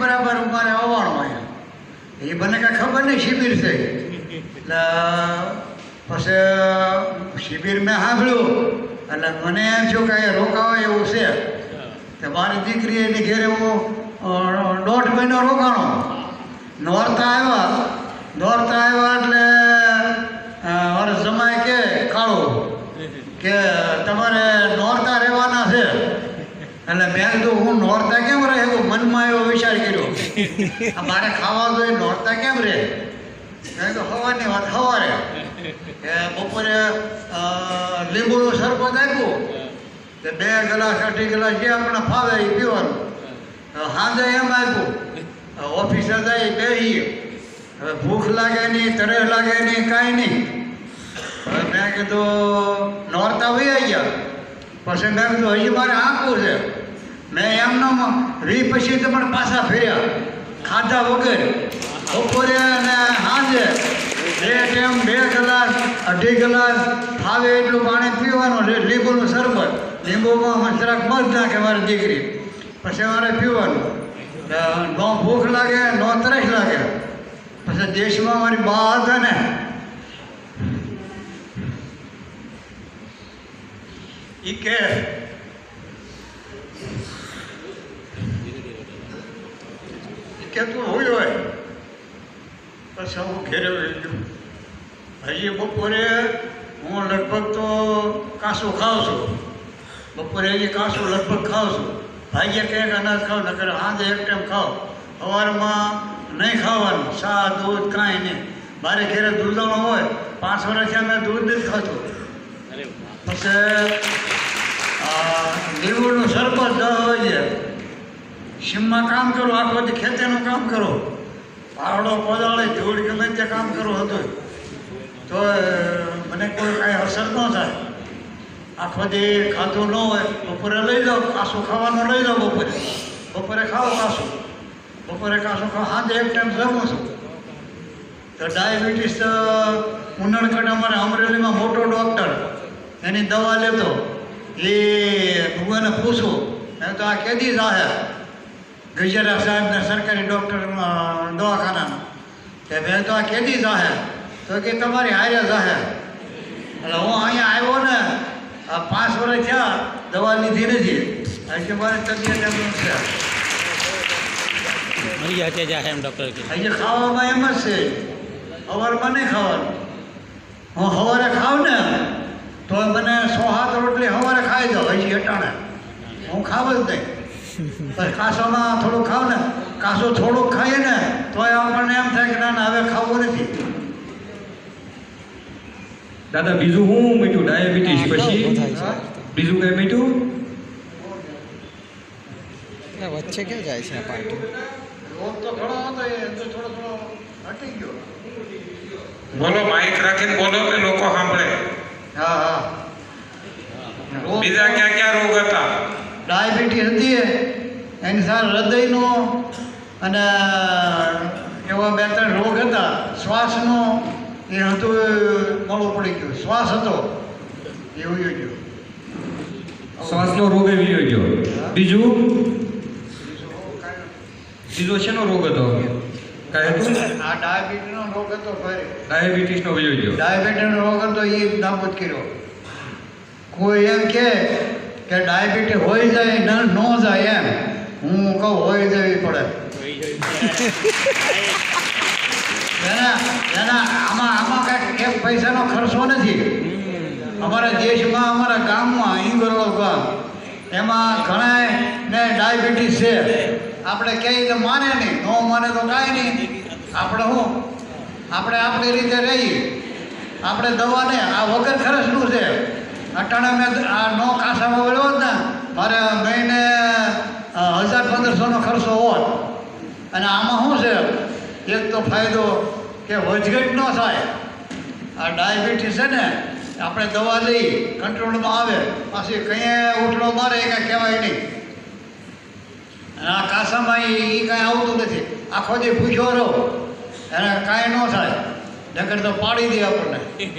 બરાબર મારે આવવાનું અહીંયા એ મને કાંઈ ખબર નહીં શિબિર છે. એટલે પછી શિબિર મેં સાંભળ્યું. એટલે મને એમ થયું કે અહીંયા રોકાવા એવું છે. કે મારી દીકરી એની ઘેરે હું દોઢ મહિનો રોકાણો. નોરતા આવ્યા નોરતા આવ્યા એટલે અ, મારો જમાઈ કે કાળો કે તમારે નોરતા રહેવાના છે એટલે મેં કીધું, હું નોરતા કેમ રહે? એવું મનમાં એવો વિચાર કર્યો. મારે ખાવા જોઈએ નોરતા કેમ રહે? મેં કીધું સવારની વાત સવારે કે બપોરે લીંબુનું શરબત આપ્યું. તે બે ગ્લાસ, અઢી ગ્લાસ જે આપણે ફાવે એ પીવાનું. સાંજે એમ આપ્યું. ઓફિસે જાય બે હવે ભૂખ લાગે નહીં, તરે લાગે નહીં, કાંઈ નહીં. હવે મેં કીધું, નોરતા વહી ગયા. પછી મેં કીધું, હજી મારે આપવું છે. મેં એમનો રી પછી પણ પાછા ફેર્યા. ખાધા વગર. બપોરે અને સાંજે બે ટાઈમ બે ગ્લાસ, અઢી ગ્લાસ ફાવે એટલું પાણી પીવાનું લીંબુનું શરબત. લીંબુમાં જરાક મત નાખે મારી દીકરી. પછી મારે પીવાનું. નો ભૂખ લાગે, નો તરસ લાગે. પછી દેશમાં મારી બા હતા ને એ કે કે તું હોય. હોય પછી હું ઘેરે વહી ગયો. હજી બપોરે હું લગભગ તો કાંસું ખાઉં છું. બપોરે હજી કાંસું લગભગ ખાઉં છું. ભાઈએ કંઈક અનાજ ખાવ નકર સાંજે એક ટાઈમ ખાઓ સવારમાં નહીં ખાવાનું શા દૂધ કાંઈ નહીં. મારે ઘેરે દૂધાણો હોય પાંચ વર્ષથી મેં દૂધ નથી ખાતું પછી લીંબુનું શરબત દહ વાગે સીમમાં કામ કરો, આખો દી ખેતીનું કામ કરો. પાવડો કોદાળે ધૂળ ગમે તે કામ કરો હતું. તો મને કોઈ કાંઈ અસર ન થાય. આખો દી ખાતું ન હોય, બપોરે લઈ જાઓ, કાસું ખાવાનું લઈ જાઓ બપોરે. બપોરે ખાઓ કાસું. બપોરે કાસું ખાવ સાંજે એક ટાઈમ જમું છું. તો ડાયાબિટીસ ઉનડકટ અમારે અમરેલીમાં મોટો ડૉક્ટર. એની દવા લેતો. એ ભગવાને પૂછો. મેં તો આ કેદી જાહે. ગજરા સાહેબને સરકારી ડૉક્ટર દવાખાનામાં કે મેં તો આ કેદી જાહે તો કે તમારી હારે જાહે એટલે હું અહીંયા આવ્યો ને આ પાંચ વર્ષ થયા દવા લીધી નથી હજી મારી તબિયત એમ છે મરી જાય તે જાય એમ ડૉક્ટર કે હજી ખાવામાં એમ જ છે સવારમાં નહીં ખાવાનું હું સવારે ખાવ ને તો મને સો હાથ રોટલી સવારે ખાઈ જાઉં હજી અટાણે હું ખાવ જ નહીં પછી કાસોમાં થોડું ખાવ ને કાસો થોડુંક ખાઈએ ને તો આપણને એમ થાય કે ના ના હવે ખાવું નથી. દાદા બીજું હું મીઠું ડાયાબિટીસ પછી? બીજું કઈ મીઠું? વચ્ચે ક્યાં જાય છે આ પાર્ટી? રોગ તો ઘણો હતો એ તો થોડો થોડો હટી ગયો. બોલો માઇક રાખીને બોલો ને લોકો સાંભળે? હા હા. બીજા ક્યાં ક્યાં રોગ હતા ડાયાબિટીસ હતી એ, એની સાથે હૃદયનો અને એવા બે ત્રણ રોગ હતા શ્વાસનો એ હતું એ પડી ગયો. શ્વાસ હતો એવું થઈ ગયું. શ્વાસનો રોગ એ વીયો ગયો. બીજું? બીજો શેનો રોગ હતો? આ ડાયાબિટીસનો રોગ હતો ભાઈ. ડાયાબિટીસનો વીયો ગયો. ડાયાબિટીસનો રોગ હતો એ નાબૂદ કર્યો. કોઈ એમ કે કે ડાયાબિટીસ હોય જાય ન હું કહું હોય જવી પડે. આમાં આમાં કાંઈક એક પૈસાનો ખર્ચો નથી. અમારા દેશમાં અમારા ગામમાં ઈંગરોળો ગામ એમાં ઘણા ને ડાયાબિટીસ છે. આપણે તો માને નહીં ન માને તો કાંઈ નહીં. આપણે શું આપણે આપણી રીતે રહીએ. આપણે દવાને આ વગર ખર્ચનું છે. અટાણે મેં આ નો કાસામાં વળ્યો ને મારે ખર્ચો હોત. અને આમાં શું છે? એક તો ફાયદો કે વજઘટ ન થાય. આ ડાયાબિટીસ છે ને, આપણે દવા લઈ કંટ્રોલમાં આવે, પાછી કંઈ ઉઠડો મારે એ કાંઈ કહેવાય નહીં. અને આ કાસામાં એ કાંઈ આવતું નથી. આખો જે પૂછ્યો રહો. એને કાંઈ ન થાય. નગર તો પાડી દે આપણને.